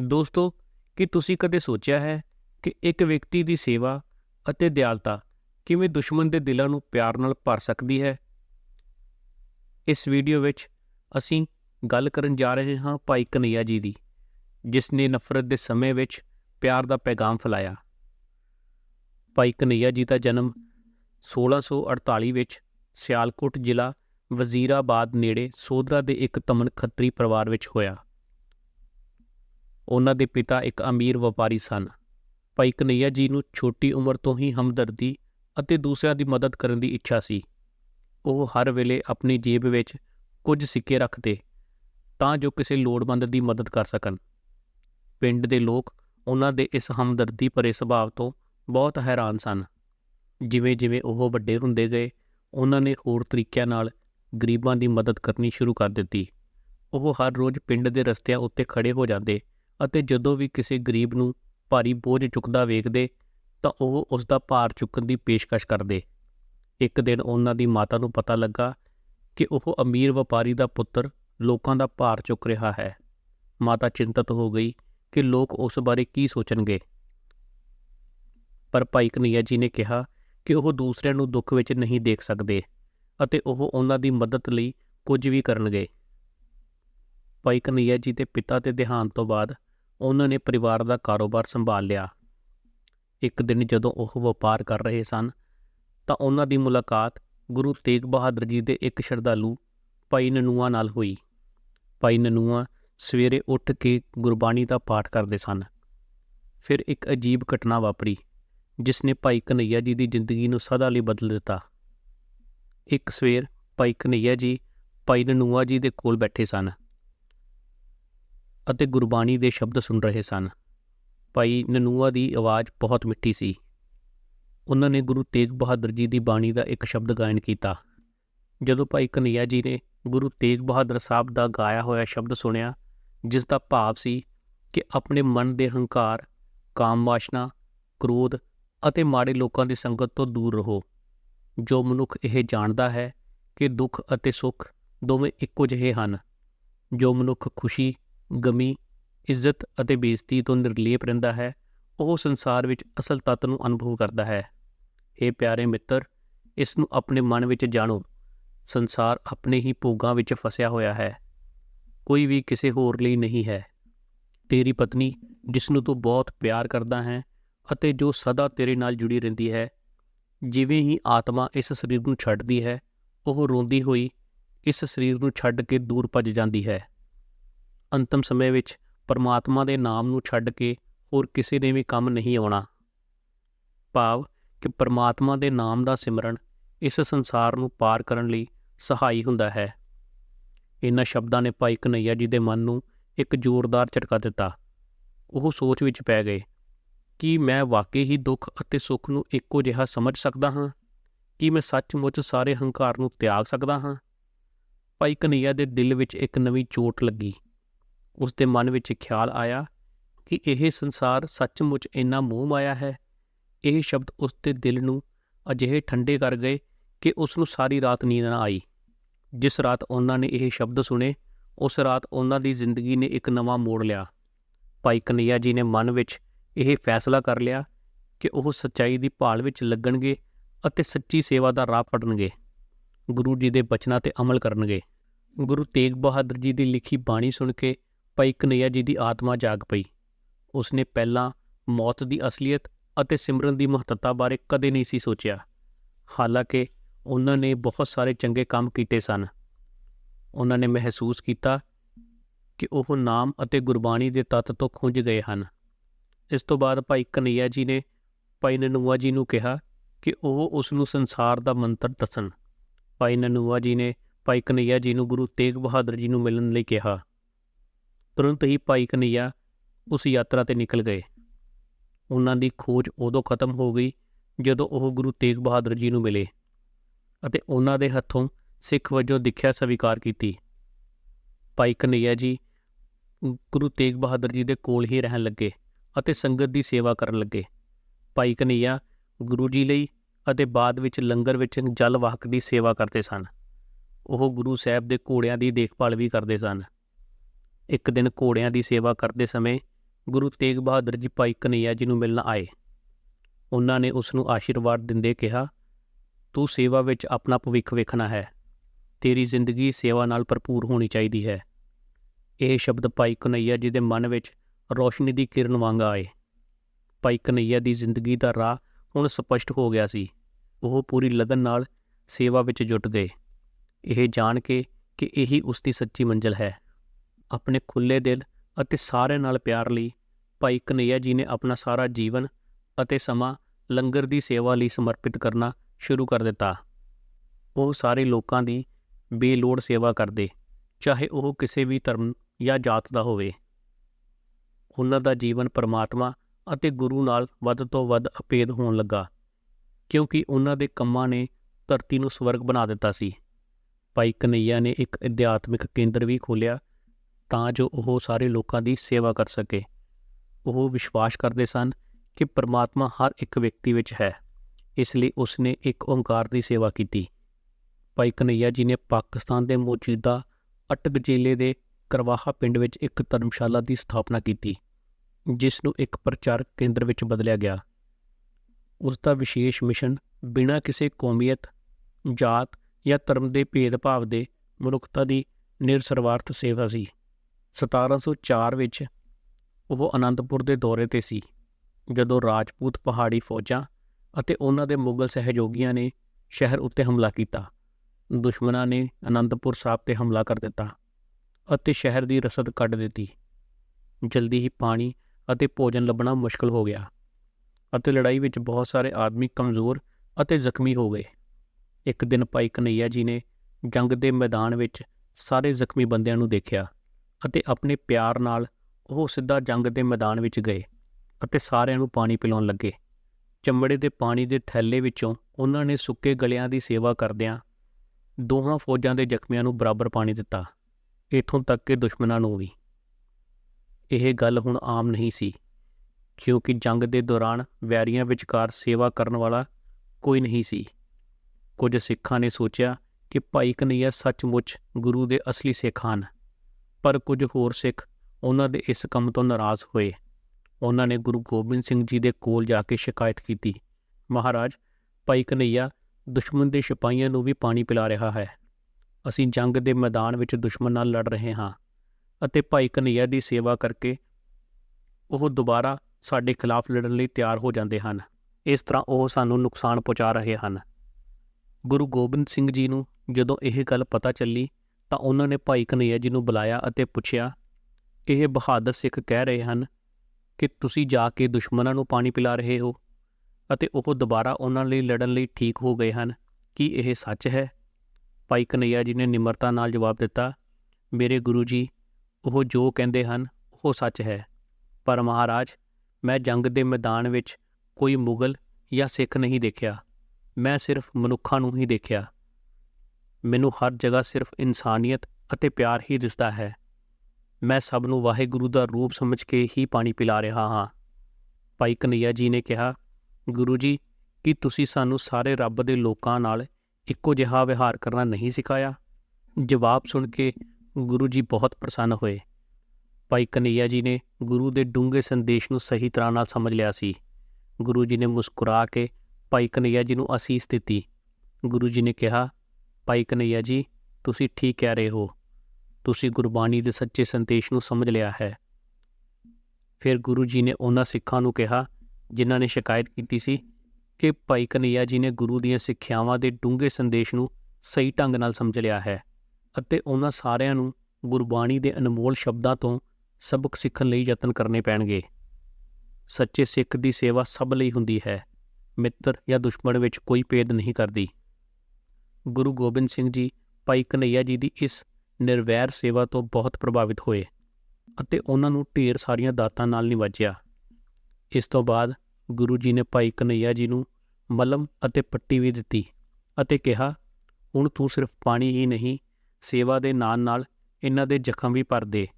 ਦੋਸਤੋ, ਕੀ ਤੁਸੀਂ ਕਦੇ ਸੋਚਿਆ ਹੈ ਕਿ ਇੱਕ ਵਿਅਕਤੀ ਦੀ ਸੇਵਾ ਅਤੇ ਦਿਆਲਤਾ ਕਿਵੇਂ ਦੁਸ਼ਮਣ ਦੇ ਦਿਲਾਂ ਨੂੰ ਪਿਆਰ ਨਾਲ ਭਰ ਸਕਦੀ ਹੈ? ਇਸ ਵੀਡੀਓ ਵਿੱਚ ਅਸੀਂ ਗੱਲ ਕਰਨ ਜਾ ਰਹੇ ਹਾਂ ਭਾਈ ਕਨਈਆ ਜੀ ਦੀ, ਜਿਸ ਨੇ ਨਫ਼ਰਤ ਦੇ ਸਮੇਂ ਵਿੱਚ ਪਿਆਰ ਦਾ ਪੈਗਾਮ ਫੈਲਾਇਆ। ਭਾਈ ਕਨਈਆ ਜੀ ਦਾ ਜਨਮ 1648 ਵਿੱਚ ਸਿਆਲਕੋਟ ਜ਼ਿਲ੍ਹਾ ਵਜ਼ੀਰਾਬਾਦ ਨੇੜੇ ਸੋਧਰਾ ਦੇ ਇੱਕ ਤਮਨ ਖੱਤਰੀ ਪਰਿਵਾਰ ਵਿੱਚ ਹੋਇਆ। ਉਹਨਾਂ ਦੇ ਪਿਤਾ ਇੱਕ ਅਮੀਰ ਵਪਾਰੀ ਸਨ। ਭਾਈ ਕਨਈਆ ਜੀ ਨੂੰ ਛੋਟੀ ਉਮਰ ਤੋਂ ਹੀ ਹਮਦਰਦੀ ਅਤੇ ਦੂਸਰਿਆਂ ਦੀ ਮਦਦ ਕਰਨ ਦੀ ਇੱਛਾ ਸੀ। ਉਹ ਹਰ ਵੇਲੇ ਆਪਣੀ ਜੇਬ ਵਿੱਚ ਕੁਝ ਸਿੱਕੇ ਰੱਖਦੇ ਤਾਂ ਜੋ ਕਿਸੇ ਲੋੜਵੰਦ ਦੀ ਮਦਦ ਕਰ ਸਕਣ। ਪਿੰਡ ਦੇ ਲੋਕ ਉਹਨਾਂ ਦੇ ਇਸ ਹਮਦਰਦੀ ਭਰੇ ਸੁਭਾਅ ਤੋਂ ਬਹੁਤ ਹੈਰਾਨ ਸਨ। ਜਿਵੇਂ ਜਿਵੇਂ ਉਹ ਵੱਡੇ ਹੁੰਦੇ ਗਏ, ਉਹਨਾਂ ਨੇ ਹੋਰ ਤਰੀਕਿਆਂ ਨਾਲ ਗਰੀਬਾਂ ਦੀ ਮਦਦ ਕਰਨੀ ਸ਼ੁਰੂ ਕਰ ਦਿੱਤੀ। ਉਹ ਹਰ ਰੋਜ਼ ਪਿੰਡ ਦੇ ਰਸਤਿਆਂ ਉੱਤੇ ਖੜੇ ਹੋ ਜਾਂਦੇ ਅਤੇ ਜਦੋਂ ਵੀ ਕਿਸੇ ਗਰੀਬ ਨੂੰ ਭਾਰੀ ਬੋਝ ਚੁੱਕਦਾ ਵੇਖਦੇ, ਤਾਂ ਉਹ ਉਸ ਦਾ ਭਾਰ ਚੁੱਕਣ ਦੀ ਪੇਸ਼ਕਸ਼ ਕਰਦੇ। ਇੱਕ ਦਿਨ ਉਹਨਾਂ ਦੀ ਮਾਤਾ ਨੂੰ ਪਤਾ ਲੱਗਾ ਕਿ ਉਹ ਅਮੀਰ ਵਪਾਰੀ ਦਾ ਪੁੱਤਰ ਲੋਕਾਂ ਦਾ ਭਾਰ ਚੁੱਕ ਰਿਹਾ ਹੈ। ਮਾਤਾ ਚਿੰਤਤ ਹੋ ਗਈ ਕਿ ਲੋਕ ਉਸ ਬਾਰੇ ਕੀ ਸੋਚਣਗੇ। ਪਰ ਭਾਈ ਕਨਈਆ ਜੀ ਨੇ ਕਿਹਾ ਕਿ ਉਹ ਦੂਸਰਿਆਂ ਨੂੰ ਦੁੱਖ ਵਿੱਚ ਨਹੀਂ ਦੇਖ ਸਕਦੇ ਅਤੇ ਉਹ ਉਹਨਾਂ ਦੀ ਮਦਦ ਲਈ ਕੁਝ ਵੀ ਕਰਨਗੇ। ਭਾਈ ਕਨਈਆ ਜੀ ਦੇ ਪਿਤਾ ਦੇ ਦੇਹਾਂਤ ਤੋਂ ਬਾਅਦ ਉਹਨਾਂ ਨੇ ਪਰਿਵਾਰ ਦਾ ਕਾਰੋਬਾਰ ਸੰਭਾਲ ਲਿਆ। ਇੱਕ ਦਿਨ ਜਦੋਂ ਉਹ ਵਪਾਰ ਕਰ ਰਹੇ ਸਨ, ਤਾਂ ਉਹਨਾਂ ਦੀ ਮੁਲਾਕਾਤ ਗੁਰੂ ਤੇਗ ਬਹਾਦਰ ਜੀ ਦੇ ਇੱਕ ਸ਼ਰਧਾਲੂ ਭਾਈ ਨਨੂਆ ਨਾਲ ਹੋਈ। ਭਾਈ ਨਨੂਆ ਸਵੇਰੇ ਉੱਠ ਕੇ ਗੁਰਬਾਣੀ ਦਾ ਪਾਠ ਕਰਦੇ ਸਨ। ਫਿਰ ਇੱਕ ਅਜੀਬ ਘਟਨਾ ਵਾਪਰੀ, ਜਿਸ ਨੇ ਭਾਈ ਕਨਈਆ ਜੀ ਦੀ ਜ਼ਿੰਦਗੀ ਨੂੰ ਸਦਾ ਲਈ ਬਦਲ ਦਿੱਤਾ। ਇੱਕ ਸਵੇਰ ਭਾਈ ਕਨਈਆ ਜੀ, ਭਾਈ ਨਨੂਆ ਜੀ ਦੇ ਕੋਲ ਬੈਠੇ ਸਨ। ਅਤੇ ਗੁਰਬਾਣੀ ਦੇ ਸ਼ਬਦ ਸੁਣ ਰਹੇ ਸਨ। ਭਾਈ ਨਨੂਆ ਦੀ ਆਵਾਜ਼ ਬਹੁਤ ਮਿੱਠੀ ਸੀ। ਉਹਨਾਂ ਨੇ ਗੁਰੂ ਤੇਗ ਬਹਾਦਰ ਜੀ ਦੀ ਬਾਣੀ ਦਾ ਇੱਕ ਸ਼ਬਦ ਗਾਇਨ ਕੀਤਾ। ਜਦੋਂ ਭਾਈ ਕਨਈਆ ਜੀ ਨੇ ਗੁਰੂ ਤੇਗ ਬਹਾਦਰ ਸਾਹਿਬ ਦਾ ਗਾਇਆ ਹੋਇਆ ਸ਼ਬਦ ਸੁਣਿਆ, ਜਿਸ ਦਾ ਭਾਵ ਸੀ ਕਿ ਆਪਣੇ ਮਨ ਦੇ ਹੰਕਾਰ, ਕਾਮ ਵਾਸ਼ਨਾ, ਕ੍ਰੋਧ ਅਤੇ ਮਾੜੇ ਲੋਕਾਂ ਦੀ ਸੰਗਤ ਤੋਂ ਦੂਰ ਰਹੋ। ਜੋ ਮਨੁੱਖ ਇਹ ਜਾਣਦਾ ਹੈ ਕਿ ਦੁੱਖ ਅਤੇ ਸੁੱਖ ਦੋਵੇਂ ਇੱਕੋ ਜਿਹੇ ਹਨ। ਜੋ ਮਨੁੱਖ ਖੁਸ਼ੀ ਗਮੀ, ਇੱਜ਼ਤ ਅਤੇ ਬੇਇੱਜ਼ਤੀ ਤੋਂ ਨਿਰਲੇਪ ਰਹਿੰਦਾ ਹੈ, ਉਹ ਸੰਸਾਰ ਵਿੱਚ ਅਸਲ ਤੱਤ ਨੂੰ ਅਨੁਭਵ ਕਰਦਾ ਹੈ। ਇਹ ਪਿਆਰੇ ਮਿੱਤਰ, ਇਸ ਨੂੰ ਆਪਣੇ ਮਨ ਵਿੱਚ ਜਾਣੋ, ਸੰਸਾਰ ਆਪਣੇ ਹੀ ਭੋਗਾਂ ਵਿੱਚ ਫਸਿਆ ਹੋਇਆ ਹੈ। ਕੋਈ ਵੀ ਕਿਸੇ ਹੋਰ ਲਈ ਨਹੀਂ ਹੈ। ਤੇਰੀ ਪਤਨੀ, ਜਿਸ ਨੂੰ ਤੂੰ ਬਹੁਤ ਪਿਆਰ ਕਰਦਾ ਹੈ ਅਤੇ ਜੋ ਸਦਾ ਤੇਰੇ ਨਾਲ ਜੁੜੀ ਰਹਿੰਦੀ ਹੈ, ਜਿਵੇਂ ਹੀ ਆਤਮਾ ਇਸ ਸਰੀਰ ਨੂੰ ਛੱਡਦੀ ਹੈ, ਉਹ ਰੋਂਦੀ ਹੋਈ ਇਸ ਸਰੀਰ ਨੂੰ ਛੱਡ ਕੇ ਦੂਰ ਭੱਜ ਜਾਂਦੀ ਹੈ। ਅੰਤਮ ਸਮੇਂ ਵਿੱਚ ਪਰਮਾਤਮਾ ਦੇ ਨਾਮ ਨੂੰ ਛੱਡ ਕੇ ਹੋਰ ਕਿਸੇ ਨੇ ਵੀ ਕੰਮ ਨਹੀਂ ਆਉਣਾ। ਭਾਵ ਕਿ ਪਰਮਾਤਮਾ ਦੇ ਨਾਮ ਦਾ ਸਿਮਰਨ ਇਸ ਸੰਸਾਰ ਨੂੰ ਪਾਰ ਕਰਨ ਲਈ ਸਹਾਈ ਹੁੰਦਾ ਹੈ। ਇਹਨਾਂ ਸ਼ਬਦਾਂ ਨੇ ਭਾਈ ਕਨਈਆ ਜੀ ਦੇ ਮਨ ਨੂੰ ਇੱਕ ਜ਼ੋਰਦਾਰ ਝਟਕਾ ਦਿੱਤਾ। ਉਹ ਸੋਚ ਵਿੱਚ ਪੈ ਗਏ, ਕੀ ਮੈਂ ਵਾਕਈ ਹੀ ਦੁੱਖ ਅਤੇ ਸੁੱਖ ਨੂੰ ਇੱਕੋ ਜਿਹਾ ਸਮਝ ਸਕਦਾ ਹਾਂ? ਕੀ ਮੈਂ ਸੱਚਮੁੱਚ ਸਾਰੇ ਹੰਕਾਰ ਨੂੰ ਤਿਆਗ ਸਕਦਾ ਹਾਂ? ਭਾਈ ਕਨਈਆ ਦੇ ਦਿਲ ਵਿੱਚ ਇੱਕ ਨਵੀਂ ਚੋਟ ਲੱਗੀ। ਉਸ ਦੇ ਮਨ ਵਿੱਚ ਖਿਆਲ ਆਇਆ ਕਿ ਇਹ ਸੰਸਾਰ ਸੱਚਮੁੱਚ ਇੰਨਾ ਮੋਹ ਮਾਇਆ ਹੈ। ਇਹ ਸ਼ਬਦ ਉਸ ਦੇ ਦਿਲ ਨੂੰ ਅਜਿਹੇ ਠੰਡੇ ਕਰ ਗਏ ਕਿ ਉਸ ਨੂੰ ਸਾਰੀ ਰਾਤ ਨੀਂਦ ਨਾ ਆਈ। ਜਿਸ ਰਾਤ ਉਹਨਾਂ ਨੇ ਇਹ ਸ਼ਬਦ ਸੁਣੇ, ਉਸ ਰਾਤ ਉਹਨਾਂ ਦੀ ਜ਼ਿੰਦਗੀ ਨੇ ਇੱਕ ਨਵਾਂ ਮੋੜ ਲਿਆ। ਭਾਈ ਕਨਈਆ ਜੀ ਨੇ ਮਨ ਵਿੱਚ ਇਹ ਫੈਸਲਾ ਕਰ ਲਿਆ ਕਿ ਉਹ ਸੱਚਾਈ ਦੀ ਭਾਲ ਵਿੱਚ ਲੱਗਣਗੇ ਅਤੇ ਸੱਚੀ ਸੇਵਾ ਦਾ ਰਾਹ ਫੜਨਗੇ। ਗੁਰੂ ਜੀ ਦੇ ਬਚਨਾਂ ਤੇ ਅਮਲ ਕਰਨਗੇ। ਗੁਰੂ ਤੇਗ ਬਹਾਦਰ ਜੀ ਦੀ ਲਿਖੀ ਬਾਣੀ ਸੁਣ ਕੇ ਭਾਈ ਕਨਈਆ ਜੀ ਦੀ ਆਤਮਾ ਜਾਗ ਪਈ। ਉਸਨੇ ਪਹਿਲਾਂ ਮੌਤ ਦੀ ਅਸਲੀਅਤ ਅਤੇ ਸਿਮਰਨ ਦੀ ਮਹੱਤਤਾ ਬਾਰੇ ਕਦੇ ਨਹੀਂ ਸੀ ਸੋਚਿਆ। ਹਾਲਾਂਕਿ ਉਹਨਾਂ ਨੇ ਬਹੁਤ ਸਾਰੇ ਚੰਗੇ ਕੰਮ ਕੀਤੇ ਸਨ। ਉਹਨਾਂ ਨੇ ਮਹਿਸੂਸ ਕੀਤਾ ਕਿ ਉਹ ਨਾਮ ਅਤੇ ਗੁਰਬਾਣੀ ਦੇ ਤੱਤ ਤੋਂ ਖੁੰਝ ਗਏ ਹਨ। ਇਸ ਤੋਂ ਬਾਅਦ ਭਾਈ ਕਨਈਆ ਜੀ ਨੇ ਭਾਈ ਨਨੂਆ ਜੀ ਨੂੰ ਕਿਹਾ ਕਿ ਉਹ ਉਸ ਨੂੰ ਸੰਸਾਰ ਦਾ ਮੰਤਰ ਦੱਸਣ। ਭਾਈ ਨਨੂਆ ਜੀ ਨੇ ਭਾਈ ਕਨਈਆ ਜੀ ਨੂੰ ਗੁਰੂ ਤੇਗ ਬਹਾਦਰ ਜੀ ਨੂੰ ਮਿਲਣ ਲਈ ਕਿਹਾ। ਤੁਰੰਤ ਹੀ ਭਾਈ ਕਨਈਆ ਉਸ ਯਾਤਰਾ ਤੇ ਨਿਕਲ ਗਏ। ਉਹਨਾਂ ਦੀ ਖੋਜ ਉਦੋਂ ਖਤਮ ਹੋ ਗਈ ਜਦੋਂ ਉਹ ਗੁਰੂ ਤੇਗ ਬਹਾਦਰ ਜੀ ਨੂੰ ਮਿਲੇ ਅਤੇ ਉਹਨਾਂ ਦੇ ਹੱਥੋਂ ਸਿੱਖ ਵਜੋਂ ਸਿੱਖਿਆ ਸਵੀਕਾਰ ਕੀਤੀ। ਭਾਈ ਕਨਈਆ ਜੀ ਗੁਰੂ ਤੇਗ ਬਹਾਦਰ ਜੀ ਦੇ ਕੋਲ ਹੀ ਰਹਿਣ ਲੱਗੇ ਅਤੇ ਸੰਗਤ ਦੀ ਸੇਵਾ ਕਰਨ ਲੱਗੇ। ਭਾਈ ਕਨਈਆ ਗੁਰੂ ਜੀ ਲਈ ਅਤੇ ਬਾਅਦ ਵਿੱਚ ਲੰਗਰ ਵਿੱਚ ਜਲ ਵਾਹਕ ਦੀ ਸੇਵਾ ਕਰਦੇ ਸਨ। ਉਹ ਗੁਰੂ ਸਾਹਿਬ ਦੇ ਘੋੜਿਆਂ ਦੀ ਦੇਖਭਾਲ ਵੀ ਕਰਦੇ ਸਨ। ਇੱਕ ਦਿਨ ਘੋੜਿਆਂ ਦੀ ਸੇਵਾ ਕਰਦੇ ਸਮੇਂ ਗੁਰੂ ਤੇਗ ਬਹਾਦਰ ਜੀ ਭਾਈ ਕਨਈਆ ਜੀ ਨੂੰ ਮਿਲਣ ਆਏ। ਉਹਨਾਂ ਨੇ ਉਸ ਨੂੰ ਆਸ਼ੀਰਵਾਦ ਦਿੰਦੇ ਕਿਹਾ, ਤੂੰ ਸੇਵਾ ਵਿੱਚ ਆਪਣਾ ਭਵਿੱਖ ਵੇਖਣਾ ਹੈ। ਤੇਰੀ ਜ਼ਿੰਦਗੀ ਸੇਵਾ ਨਾਲ ਭਰਪੂਰ ਹੋਣੀ ਚਾਹੀਦੀ ਹੈ। ਇਹ ਸ਼ਬਦ ਭਾਈ ਕਨਈਆ ਜੀ ਦੇ ਮਨ ਵਿੱਚ ਰੋਸ਼ਨੀ ਦੀ ਕਿਰਨ ਵਾਂਗ ਆਏ। ਭਾਈ ਕਨਈਆ ਦੀ ਜ਼ਿੰਦਗੀ ਦਾ ਰਾਹ ਹੁਣ ਸਪਸ਼ਟ ਹੋ ਗਿਆ ਸੀ। ਉਹ ਪੂਰੀ ਲਗਨ ਨਾਲ ਸੇਵਾ ਵਿੱਚ ਜੁਟ ਗਏ। ਇਹ ਜਾਣ ਕੇ ਕਿ ਇਹੀ ਉਸ ਦੀ ਸੱਚੀ ਮੰਜ਼ਿਲ ਹੈ। ਆਪਣੇ ਖੁੱਲ੍ਹੇ ਦਿਲ ਅਤੇ ਸਾਰਿਆਂ ਨਾਲ ਪਿਆਰ ਲਈ ਭਾਈ ਕਨਈਆ ਜੀ ਨੇ ਆਪਣਾ ਸਾਰਾ ਜੀਵਨ ਅਤੇ ਸਮਾਂ ਲੰਗਰ ਦੀ ਸੇਵਾ ਲਈ ਸਮਰਪਿਤ ਕਰਨਾ ਸ਼ੁਰੂ ਕਰ ਦਿੱਤਾ। ਉਹ ਸਾਰੇ ਲੋਕਾਂ ਦੀ ਬੇਲੋੜ ਸੇਵਾ ਕਰਦੇ, ਚਾਹੇ ਉਹ ਕਿਸੇ ਵੀ ਧਰਮ ਜਾਂ ਜਾਤ ਦਾ ਹੋਵੇ। ਉਹਨਾਂ ਦਾ ਜੀਵਨ ਪਰਮਾਤਮਾ ਅਤੇ ਗੁਰੂ ਨਾਲ ਵੱਧ ਤੋਂ ਵੱਧ ਅਪੇਧ ਹੋਣ ਲੱਗਾ, ਕਿਉਂਕਿ ਉਹਨਾਂ ਦੇ ਕੰਮਾਂ ਨੇ ਧਰਤੀ ਨੂੰ ਸਵਰਗ ਬਣਾ ਦਿੱਤਾ ਸੀ। ਭਾਈ ਕਨਈਆ ਨੇ ਇੱਕ ਅਧਿਆਤਮਿਕ ਕੇਂਦਰ ਵੀ ਖੋਲ੍ਹਿਆ ਤਾਂ ਜੋ ਉਹ ਸਾਰੇ ਲੋਕਾਂ ਦੀ ਸੇਵਾ ਕਰ ਸਕੇ। ਉਹ ਵਿਸ਼ਵਾਸ ਕਰਦੇ ਸਨ ਕਿ ਪਰਮਾਤਮਾ ਹਰ ਇੱਕ ਵਿਅਕਤੀ ਵਿੱਚ ਹੈ। ਇਸ ਲਈ ਉਸ ਨੇ ਇੱਕ ਓੰਕਾਰ ਦੀ ਸੇਵਾ ਕੀਤੀ। ਭਾਈ ਕਨਈਆ ਜੀ ਨੇ ਪਾਕਿਸਤਾਨ ਦੇ ਮੌਜੂਦਾ ਅਟਕ ਜ਼ਿਲ੍ਹੇ ਦੇ ਕਰਵਾਹਾ ਪਿੰਡ ਵਿੱਚ ਇੱਕ ਧਰਮਸ਼ਾਲਾ ਦੀ ਸਥਾਪਨਾ ਕੀਤੀ, ਜਿਸ ਨੂੰ ਇੱਕ ਪ੍ਰਚਾਰਕ ਕੇਂਦਰ ਵਿੱਚ ਬਦਲਿਆ ਗਿਆ। ਉਸ ਦਾ ਵਿਸ਼ੇਸ਼ ਮਿਸ਼ਨ ਬਿਨਾਂ ਕਿਸੇ ਕੌਮੀਅਤ, ਜਾਤ ਜਾਂ ਧਰਮ ਦੇ ਭੇਦਭਾਵ ਦੇ ਮਨੁੱਖਤਾ ਦੀ ਨਿਰਸਰਵਾਰਥ ਸੇਵਾ ਸੀ। 1704 ਵਿੱਚ ਉਹ ਅਨੰਦਪੁਰ ਦੇ ਦੌਰੇ ਤੇ ਸੀ, ਜਦੋਂ ਰਾਜਪੂਤ ਪਹਾੜੀ ਫੌਜਾਂ ਅਤੇ ਉਹਨਾਂ ਦੇ ਮੁਗਲ ਸਹਿਯੋਗੀਆਂ ਨੇ ਸ਼ਹਿਰ ਉੱਤੇ ਹਮਲਾ ਕੀਤਾ। ਦੁਸ਼ਮਣਾਂ ਨੇ ਅਨੰਦਪੁਰ ਸਾਹਿਬ ਤੇ ਹਮਲਾ ਕਰ ਦਿੱਤਾ ਅਤੇ ਸ਼ਹਿਰ ਦੀ ਰਸਦ ਕੱਢ ਦਿੱਤੀ। ਜਲਦੀ ਹੀ ਪਾਣੀ ਅਤੇ ਭੋਜਨ ਲੱਭਣਾ ਮੁਸ਼ਕਲ ਹੋ ਗਿਆ ਅਤੇ ਲੜਾਈ ਵਿੱਚ ਬਹੁਤ ਸਾਰੇ ਆਦਮੀ ਕਮਜ਼ੋਰ ਅਤੇ ਜ਼ਖਮੀ ਹੋ ਗਏ। ਇੱਕ ਦਿਨ ਭਾਈ ਕਨਈਆ ਜੀ ਨੇ ਜੰਗ ਦੇ ਮੈਦਾਨ ਵਿੱਚ ਸਾਰੇ ਜ਼ਖਮੀ ਬੰਦਿਆਂ ਨੂੰ ਦੇਖਿਆ। ਅਤੇ ਆਪਣੇ ਪਿਆਰ ਨਾਲ ਉਹ ਸਿੱਧਾ ਜੰਗ ਦੇ ਮੈਦਾਨ ਵਿੱਚ ਗਏ ਅਤੇ ਸਾਰਿਆਂ ਨੂੰ ਪਾਣੀ ਪਿਲਾਉਣ ਲੱਗੇ। ਚਮੜੇ ਦੇ ਪਾਣੀ ਦੇ ਥੈਲੇ ਵਿੱਚੋਂ ਉਹਨਾਂ ਨੇ ਸੁੱਕੇ ਗਲਿਆਂ ਦੀ ਸੇਵਾ ਕਰਦਿਆਂ ਦੋਹਾਂ ਫੌਜਾਂ ਦੇ ਜ਼ਖਮੀਆਂ ਨੂੰ ਬਰਾਬਰ ਪਾਣੀ ਦਿੱਤਾ। ਇਥੋਂ ਤੱਕ ਕਿ ਦੁਸ਼ਮਣਾਂ ਨੂੰ ਵੀ। ਇਹ ਗੱਲ ਹੁਣ ਆਮ ਨਹੀਂ ਸੀ, ਕਿਉਂਕਿ ਜੰਗ ਦੇ ਦੌਰਾਨ ਵੈਰੀਆਂ ਵਿਚਕਾਰ ਸੇਵਾ ਕਰਨ ਵਾਲਾ ਕੋਈ ਨਹੀਂ ਸੀ। ਕੁਝ ਸਿੱਖਾਂ ਨੇ ਸੋਚਿਆ ਕਿ ਭਾਈ ਕਨਈਆ ਸੱਚਮੁੱਚ ਗੁਰੂ ਦੇ ਅਸਲੀ ਸਿੱਖ ਹਨ। ਪਰ ਕੁਝ ਹੋਰ ਸਿੱਖ ਉਹਨਾਂ ਦੇ ਇਸ ਕੰਮ ਤੋਂ ਨਾਰਾਜ਼ ਹੋਏ। ਉਹਨਾਂ ਨੇ ਗੁਰੂ ਗੋਬਿੰਦ ਸਿੰਘ ਜੀ ਦੇ ਕੋਲ ਜਾ ਕੇ ਸ਼ਿਕਾਇਤ ਕੀਤੀ। ਮਹਾਰਾਜ, ਭਾਈ ਕਨਈਆ ਦੁਸ਼ਮਣ ਦੇ ਸਿਪਾਹੀਆਂ ਨੂੰ ਵੀ ਪਾਣੀ ਪਿਲਾ ਰਿਹਾ ਹੈ। ਅਸੀਂ ਜੰਗ ਦੇ ਮੈਦਾਨ ਵਿੱਚ ਦੁਸ਼ਮਣ ਨਾਲ ਲੜ ਰਹੇ ਹਾਂ ਅਤੇ ਭਾਈ ਕਨਈਆ ਦੀ ਸੇਵਾ ਕਰਕੇ ਉਹ ਦੁਬਾਰਾ ਸਾਡੇ ਖਿਲਾਫ ਲੜਨ ਲਈ ਤਿਆਰ ਹੋ ਜਾਂਦੇ ਹਨ। ਇਸ ਤਰ੍ਹਾਂ ਉਹ ਸਾਨੂੰ ਨੁਕਸਾਨ ਪਹੁੰਚਾ ਰਹੇ ਹਨ। ਗੁਰੂ ਗੋਬਿੰਦ ਸਿੰਘ ਜੀ ਨੂੰ ਜਦੋਂ ਇਹ ਗੱਲ ਪਤਾ ਚੱਲੀ ਤਾਂ ਉਹਨਾਂ ਨੇ ਭਾਈ ਕਨਈਆ ਜੀ ਨੂੰ ਬੁਲਾਇਆ ਅਤੇ ਪੁੱਛਿਆ, ਇਹ ਬਹਾਦਰ ਸਿੱਖ ਕਹਿ ਰਹੇ ਹਨ ਕਿ ਤੁਸੀਂ ਜਾ ਕੇ ਦੁਸ਼ਮਣਾਂ ਨੂੰ ਪਾਣੀ ਪਿਲਾ ਰਹੇ ਹੋ ਅਤੇ ਉਹ ਦੁਬਾਰਾ ਉਹਨਾਂ ਲਈ ਲੜਨ ਲਈ ਠੀਕ ਹੋ ਗਏ ਹਨ। ਕੀ ਇਹ ਸੱਚ ਹੈ? ਭਾਈ ਕਨਈਆ ਜੀ ਨੇ ਨਿਮਰਤਾ ਨਾਲ ਜਵਾਬ ਦਿੱਤਾ, ਮੇਰੇ ਗੁਰੂ ਜੀ, ਉਹ ਜੋ ਕਹਿੰਦੇ ਹਨ, ਉਹ ਸੱਚ ਹੈ। ਪਰ ਮਹਾਰਾਜ, ਮੈਂ ਜੰਗ ਦੇ ਮੈਦਾਨ ਵਿੱਚ ਕੋਈ ਮੁਗਲ ਜਾਂ ਸਿੱਖ ਨਹੀਂ ਦੇਖਿਆ। ਮੈਂ ਸਿਰਫ ਮਨੁੱਖਾਂ ਨੂੰ ਹੀ ਦੇਖਿਆ। ਮੈਨੂੰ ਹਰ ਜਗ੍ਹਾ ਸਿਰਫ ਇਨਸਾਨੀਅਤ ਅਤੇ ਪਿਆਰ ਹੀ ਦਿਸਦਾ ਹੈ। ਮੈਂ ਸਭ ਨੂੰ ਵਾਹਿਗੁਰੂ ਦਾ ਰੂਪ ਸਮਝ ਕੇ ਹੀ ਪਾਣੀ ਪਿਲਾ ਰਿਹਾ ਹਾਂ। ਭਾਈ ਕਨਈਆ ਜੀ ਨੇ ਕਿਹਾ, ਗੁਰੂ ਜੀ, ਕੀ ਤੁਸੀਂ ਸਾਨੂੰ ਸਾਰੇ ਰੱਬ ਦੇ ਲੋਕਾਂ ਨਾਲ ਇੱਕੋ ਜਿਹਾ ਵਿਹਾਰ ਕਰਨਾ ਨਹੀਂ ਸਿਖਾਇਆ? ਜਵਾਬ ਸੁਣ ਕੇ ਗੁਰੂ ਜੀ ਬਹੁਤ ਪ੍ਰਸੰਨ ਹੋਏ। ਭਾਈ ਕਨਈਆ ਜੀ ਨੇ ਗੁਰੂ ਦੇ ਡੂੰਘੇ ਸੰਦੇਸ਼ ਨੂੰ ਸਹੀ ਤਰ੍ਹਾਂ ਨਾਲ ਸਮਝ ਲਿਆ ਸੀ। ਗੁਰੂ ਜੀ ਨੇ ਮੁਸਕਰਾ ਕੇ ਭਾਈ ਕਨਈਆ ਜੀ ਨੂੰ ਅਸੀਸ ਦਿੱਤੀ। ਗੁਰੂ ਜੀ ਨੇ ਕਿਹਾ ਭਾਈ ਕਨਈਆ ਜੀ, ਤੁਸੀਂ ਠੀਕ ਕਹਿ ਰਹੇ ਹੋ। ਤੁਸੀਂ ਗੁਰਬਾਣੀ ਦੇ ਸੱਚੇ ਸੰਦੇਸ਼ ਨੂੰ ਸਮਝ ਲਿਆ ਹੈ। ਫਿਰ ਗੁਰੂ ਜੀ ਨੇ ਉਹਨਾਂ ਸਿੱਖਾਂ ਨੂੰ ਕਿਹਾ, ਜਿਨ੍ਹਾਂ ਨੇ ਸ਼ਿਕਾਇਤ ਕੀਤੀ ਸੀ ਕਿ ਭਾਈ ਕਨਈਆ ਜੀ ਨੇ ਗੁਰੂ ਦੀਆਂ ਸਿੱਖਿਆਵਾਂ ਦੇ ਡੂੰਘੇ ਸੰਦੇਸ਼ ਨੂੰ ਸਹੀ ਢੰਗ ਨਾਲ ਸਮਝ ਲਿਆ ਹੈ ਅਤੇ ਉਹਨਾਂ ਸਾਰਿਆਂ ਨੂੰ ਗੁਰਬਾਣੀ ਦੇ ਅਨਮੋਲ ਸ਼ਬਦਾਂ ਤੋਂ ਸਬਕ ਸਿੱਖਣ ਲਈ ਯਤਨ ਕਰਨੇ ਪੈਣਗੇ। ਸੱਚੇ ਸਿੱਖ ਦੀ ਸੇਵਾ ਸਭ ਲਈ ਹੁੰਦੀ ਹੈ। ਮਿੱਤਰ ਜਾਂ ਦੁਸ਼ਮਣ ਵਿੱਚ ਕੋਈ ਭੇਦ ਨਹੀਂ ਕਰਦੀ। ਗੁਰੂ ਗੋਬਿੰਦ ਸਿੰਘ ਜੀ, ਭਾਈ ਕਨਈਆ ਜੀ ਦੀ ਇਸ ਨਿਰਵੈਰ ਸੇਵਾ ਤੋਂ ਬਹੁਤ ਪ੍ਰਭਾਵਿਤ ਹੋਏ ਅਤੇ ਉਹਨਾਂ ਨੂੰ ਢੇਰ ਸਾਰੀਆਂ ਦਾਤਾਂ ਨਾਲ ਨਿਵਾਜਿਆ। ਇਸ ਤੋਂ ਬਾਅਦ ਗੁਰੂ ਜੀ ਨੇ ਭਾਈ ਕਨਈਆ ਜੀ ਨੂੰ ਮਲਮ ਅਤੇ ਪੱਟੀ ਵੀ ਦਿੱਤੀ ਅਤੇ ਕਿਹਾ, ਹੁਣ ਤੂੰ ਸਿਰਫ ਪਾਣੀ ਹੀ ਨਹੀਂ, ਸੇਵਾ ਦੇ ਨਾਲ ਨਾਲ ਇਹਨਾਂ ਦੇ ਜ਼ਖਮ ਵੀ ਭਰ ਦੇ।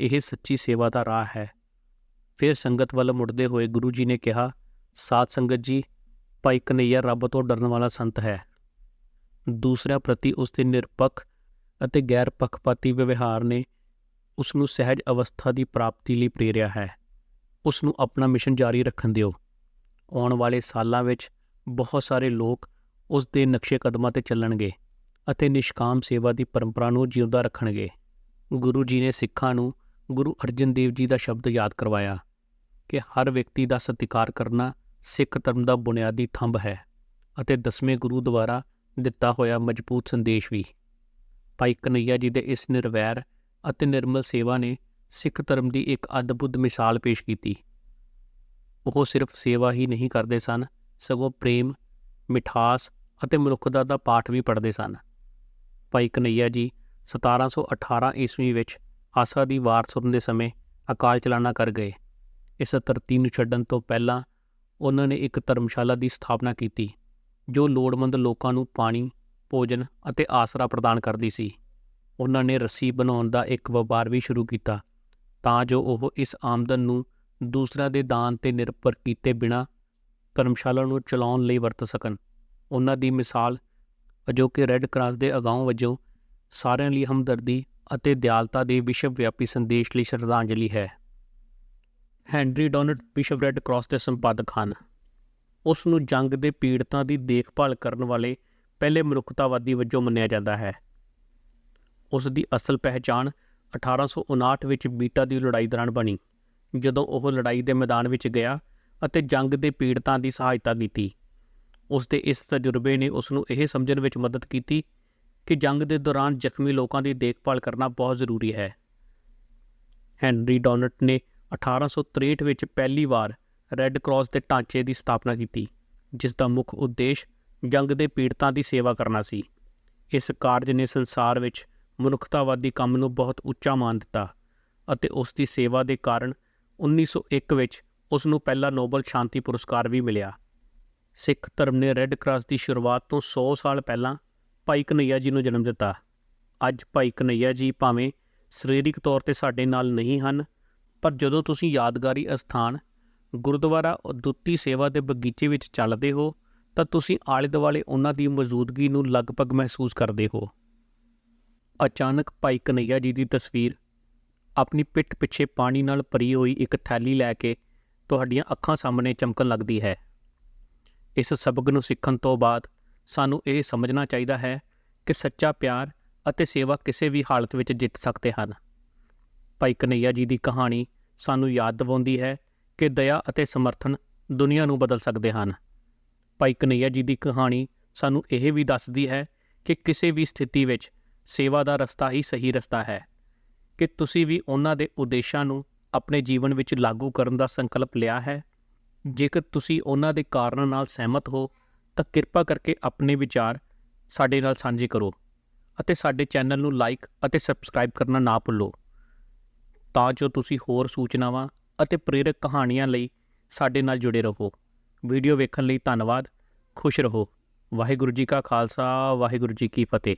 ਇਹ ਸੱਚੀ ਸੇਵਾ ਦਾ ਰਾਹ ਹੈ। ਫਿਰ ਸੰਗਤ ਵੱਲ ਮੁੜਦੇ ਹੋਏ ਗੁਰੂ ਜੀ ਨੇ ਕਿਹਾ, ਸਾਧ ਸੰਗਤ ਜੀ, ਭਾਈ ਕਨਈਆ ਰੱਬ ਤੋਂ ਡਰਨ ਵਾਲਾ ਸੰਤ ਹੈ। ਦੂਸਰਿਆਂ ਪ੍ਰਤੀ ਉਸ ਦੇ ਨਿਰਪੱਖ ਅਤੇ ਗੈਰ ਪੱਖਪਾਤੀ ਵਿਵਹਾਰ ਨੇ ਉਸ ਨੂੰ ਸਹਿਜ ਅਵਸਥਾ ਦੀ ਪ੍ਰਾਪਤੀ ਲਈ ਪ੍ਰੇਰਿਆ ਹੈ। ਉਸ ਨੂੰ ਆਪਣਾ ਮਿਸ਼ਨ ਜਾਰੀ ਰੱਖਣ ਦਿਓ। ਆਉਣ ਵਾਲੇ ਸਾਲਾਂ ਵਿੱਚ ਬਹੁਤ ਸਾਰੇ ਲੋਕ ਉਸ ਦੇ ਨਕਸ਼ੇ ਕਦਮਾਂ ਤੇ ਚੱਲਣਗੇ ਅਤੇ ਨਿਸ਼ਕਾਮ ਸੇਵਾ ਦੀ ਪਰੰਪਰਾ ਨੂੰ ਜਿਉਂਦਾ ਰੱਖਣਗੇ। ਗੁਰੂ ਜੀ ਨੇ ਸਿੱਖਾਂ ਨੂੰ ਗੁਰੂ ਅਰਜਨ ਦੇਵ ਜੀ ਦਾ ਸ਼ਬਦ ਯਾਦ ਕਰਵਾਇਆ ਕਿ ਹਰ ਵਿਅਕਤੀ ਦਾ ਸਤਿਕਾਰ ਕਰਨਾ ਸਿੱਖ ਧਰਮ ਦਾ ਬੁਨਿਆਦੀ ਥੰਬ ਹੈ ਅਤੇ ਦਸਵੇਂ ਗੁਰੂ ਦੁਆਰਾ ਦਿੱਤਾ ਹੋਇਆ ਮਜ਼ਬੂਤ ਸੰਦੇਸ਼ ਵੀ। ਭਾਈ ਕਨਈਆ ਜੀ ਦੇ ਇਸ ਨਿਰਵੈਰ ਅਤੇ ਨਿਰਮਲ ਸੇਵਾ ਨੇ ਸਿੱਖ ਧਰਮ ਦੀ ਇੱਕ ਅਦਭੁਤ ਮਿਸਾਲ ਪੇਸ਼ ਕੀਤੀ। ਉਹ ਸਿਰਫ ਸੇਵਾ ਹੀ ਨਹੀਂ ਕਰਦੇ ਸਨ, ਸਗੋਂ ਪ੍ਰੇਮ, ਮਿਠਾਸ ਅਤੇ ਮਨੁੱਖਤਾ ਦਾ ਪਾਠ ਵੀ ਪੜ੍ਹਦੇ ਸਨ। ਭਾਈ ਕਨਈਆ ਜੀ 1718 ਈਸਵੀ ਵਿੱਚ ਆਸਾ ਦੀ ਵਾਰ ਸੁਣਨ ਦੇ ਸਮੇਂ ਅਕਾਲ ਚਲਾਣਾ ਕਰ ਗਏ। ਇਸ ਧਰਤੀ ਨੂੰ ਛੱਡਣ ਤੋਂ ਪਹਿਲਾਂ ਉਹਨਾਂ ਨੇ ਇੱਕ ਧਰਮਸ਼ਾਲਾ ਦੀ ਸਥਾਪਨਾ ਕੀਤੀ। ਜੋ ਲੋੜਵੰਦ ਲੋਕਾਂ ਨੂੰ ਪਾਣੀ, ਭੋਜਨ ਅਤੇ ਆਸਰਾ ਪ੍ਰਦਾਨ ਕਰਦੀ ਸੀ। ਉਹਨਾਂ ਨੇ ਰੱਸੀ ਬਣਾਉਣ ਦਾ ਇੱਕ ਵਪਾਰ ਵੀ ਸ਼ੁਰੂ ਕੀਤਾ, ਤਾਂ ਜੋ ਉਹ ਇਸ ਆਮਦਨ ਨੂੰ ਦੂਸਰਿਆਂ ਦੇ ਦਾਨ ਤੇ ਨਿਰਭਰ ਕੀਤੇ ਬਿਨਾ ਧਰਮਸ਼ਾਲਾ ਨੂੰ ਚਲਾਉਣ ਲਈ ਵਰਤ ਸਕਣ। ਉਹਨਾਂ ਦੀ ਮਿਸਾਲ ਅਜੋਕੇ ਰੈੱਡ ਕਰਾਸ ਦੇ ਅਗਾਊਂ ਵਜੋਂ ਸਾਰਿਆਂ ਲਈ ਹਮਦਰਦੀ ਅਤੇ ਦਿਆਲਤਾ ਦੇ ਵਿਸ਼ਵ ਵਿਆਪੀ ਸੰਦੇਸ਼ ਲਈ ਸ਼ਰਧਾਂਜਲੀ ਹੈ। ਹੈਨਰੀ ਡੋਨਟ ਵਿਸ਼ਵ ਰੈੱਡ ਕਰਾਸ ਦੇ ਸੰਪਾਦਕ ਹਨ। ਉਸ ਨੂੰ ਜੰਗ ਦੇ ਪੀੜਤਾਂ ਦੀ ਦੇਖਭਾਲ ਕਰਨ ਵਾਲੇ ਪਹਿਲੇ ਮਨੁੱਖਤਾਵਾਦੀ ਵਜੋਂ ਮੰਨਿਆ ਜਾਂਦਾ ਹੈ। ਉਸ ਦੀ ਅਸਲ ਪਹਿਚਾਣ 1859 ਵਿੱਚ ਬੀਟਾ ਦੀ ਲੜਾਈ ਦੌਰਾਨ ਬਣੀ, ਜਦੋਂ ਉਹ ਲੜਾਈ ਦੇ ਮੈਦਾਨ ਵਿੱਚ ਗਿਆ ਅਤੇ ਜੰਗ ਦੇ ਪੀੜਤਾਂ ਦੀ ਸਹਾਇਤਾ ਕੀਤੀ। ਉਸ ਦੇ ਇਸ ਤਜਰਬੇ ਨੇ ਉਸ ਨੂੰ ਇਹ ਸਮਝਣ ਵਿੱਚ ਮਦਦ ਕੀਤੀ ਕਿ ਜੰਗ ਦੇ ਦੌਰਾਨ ਜ਼ਖਮੀ ਲੋਕਾਂ ਦੀ ਦੇਖਭਾਲ ਕਰਨਾ ਬਹੁਤ ਜ਼ਰੂਰੀ ਹੈ। ਹੈਨਰੀ ਡੋਨਟ ਨੇ 1863 ਵਿੱਚ ਪਹਿਲੀ ਵਾਰ ਰੈੱਡ ਕਰਾਸ ਦੇ ਢਾਂਚੇ ਦੀ ਸਥਾਪਨਾ ਕੀਤੀ, ਜਿਸ ਦਾ ਮੁੱਖ ਉਦੇਸ਼ ਜੰਗ ਦੇ ਪੀੜਤਾਂ ਦੀ ਸੇਵਾ ਕਰਨਾ ਸੀ। ਇਸ ਕਾਰਜ ਨੇ ਸੰਸਾਰ ਵਿੱਚ ਮਨੁੱਖਤਾਵਾਦੀ ਕੰਮ ਨੂੰ ਬਹੁਤ ਉੱਚਾ ਮਾਨ ਦਿੱਤਾ ਅਤੇ ਉਸ ਦੀ ਸੇਵਾ ਦੇ ਕਾਰਨ 1901 ਵਿੱਚ ਉਸ ਨੂੰ ਪਹਿਲਾ ਨੋਬਲ ਸ਼ਾਂਤੀ ਪੁਰਸਕਾਰ ਵੀ ਮਿਲਿਆ। ਸਿੱਖ ਧਰਮ ਨੇ ਰੈੱਡ ਕਰਾਸ ਦੀ ਸ਼ੁਰੂਆਤ ਤੋਂ 100 ਸਾਲ ਪਹਿਲਾਂ ਭਾਈ ਕਨਈਆ ਜੀ ਨੂੰ ਜਨਮ ਦਿੱਤਾ। ਅੱਜ ਭਾਈ ਕਨਈਆ ਜੀ ਭਾਵੇਂ ਸਰੀਰਕ ਤੌਰ ਤੇ ਸਾਡੇ ਨਾਲ ਨਹੀਂ ਹਨ, ਪਰ ਜਦੋਂ ਤੁਸੀਂ ਯਾਦਗਾਰੀ ਅਸਥਾਨ ਗੁਰਦੁਆਰਾ ਉਦੁੱਤੀ ਸੇਵਾ ਦੇ ਬਗੀਚੇ ਵਿੱਚ ਚੱਲਦੇ ਹੋ, ਤਾਂ ਤੁਸੀਂ ਆਲੇ ਦੁਆਲੇ ਉਹਨਾਂ ਦੀ ਮੌਜੂਦਗੀ ਨੂੰ ਲਗਭਗ ਮਹਿਸੂਸ ਕਰਦੇ ਹੋ। ਅਚਾਨਕ ਭਾਈ ਕਨਈਆ ਜੀ ਦੀ ਤਸਵੀਰ, ਆਪਣੀ ਪਿੱਠ ਪਿੱਛੇ ਪਾਣੀ ਨਾਲ ਭਰੀ ਹੋਈ ਇੱਕ ਥੈਲੀ ਲੈ ਕੇ ਤੁਹਾਡੀਆਂ ਅੱਖਾਂ ਸਾਹਮਣੇ ਚਮਕਣ ਲੱਗਦੀ ਹੈ। ਇਸ ਸਬਕ ਨੂੰ ਸਿੱਖਣ ਤੋਂ ਬਾਅਦ ਸਾਨੂੰ ਇਹ ਸਮਝਣਾ ਚਾਹੀਦਾ ਹੈ ਕਿ ਸੱਚਾ ਪਿਆਰ ਅਤੇ ਸੇਵਾ ਕਿਸੇ ਵੀ ਹਾਲਤ ਵਿੱਚ ਜਿੱਤ ਸਕਦੇ ਹਨ। ਭਾਈ ਕਨਈਆ ਜੀ ਦੀ ਕਹਾਣੀ ਸਾਨੂੰ ਯਾਦ ਦਿਵਾਉਂਦੀ ਹੈ ਕਿ ਦਇਆ ਅਤੇ ਸਮਰਥਨ ਦੁਨੀਆ ਨੂੰ ਬਦਲ ਸਕਦੇ ਹਨ। ਭਾਈ ਕਨਈਆ ਜੀ ਦੀ ਕਹਾਣੀ ਸਾਨੂੰ ਇਹ ਵੀ ਦੱਸਦੀ ਹੈ ਕਿ ਕਿਸੇ ਵੀ ਸਥਿਤੀ ਵਿੱਚ ਸੇਵਾ ਦਾ ਰਸਤਾ ਹੀ ਸਹੀ ਰਸਤਾ ਹੈ, ਕਿ ਤੁਸੀਂ ਵੀ ਉਹਨਾਂ ਦੇ ਉਦੇਸ਼ਾਂ ਨੂੰ ਆਪਣੇ ਜੀਵਨ ਵਿੱਚ ਲਾਗੂ ਕਰਨ ਦਾ ਸੰਕਲਪ ਲਿਆ ਹੈ। ਜੇਕਰ ਤੁਸੀਂ ਉਹਨਾਂ ਦੇ ਕਾਰਨਾਂ ਨਾਲ ਸਹਿਮਤ ਹੋ, ਤਾਂ ਕਿਰਪਾ ਕਰਕੇ ਆਪਣੇ ਵਿਚਾਰ ਸਾਡੇ ਨਾਲ ਸਾਂਝੇ ਕਰੋ ਅਤੇ ਸਾਡੇ ਚੈਨਲ ਨੂੰ ਲਾਈਕ ਅਤੇ ਸਬਸਕ੍ਰਾਈਬ ਕਰਨਾ ਨਾ ਭੁੱਲੋ। ਤਾਂ ਜੋ ਤੁਸੀਂ ਹੋਰ ਸੂਚਨਾਵਾਂ ਅਤੇ ਪ੍ਰੇਰਕ ਕਹਾਣੀਆਂ ਲਈ ਸਾਡੇ ਨਾਲ ਜੁੜੇ ਰਹੋ। ਵੀਡੀਓ ਵੇਖਣ ਲਈ ਧੰਨਵਾਦ। ਖੁਸ਼ ਰਹੋ। ਵਾਹਿਗੁਰੂ ਜੀ ਕਾ ਖਾਲਸਾ, ਵਾਹਿਗੁਰੂ ਜੀ ਕੀ ਫਤਿਹ।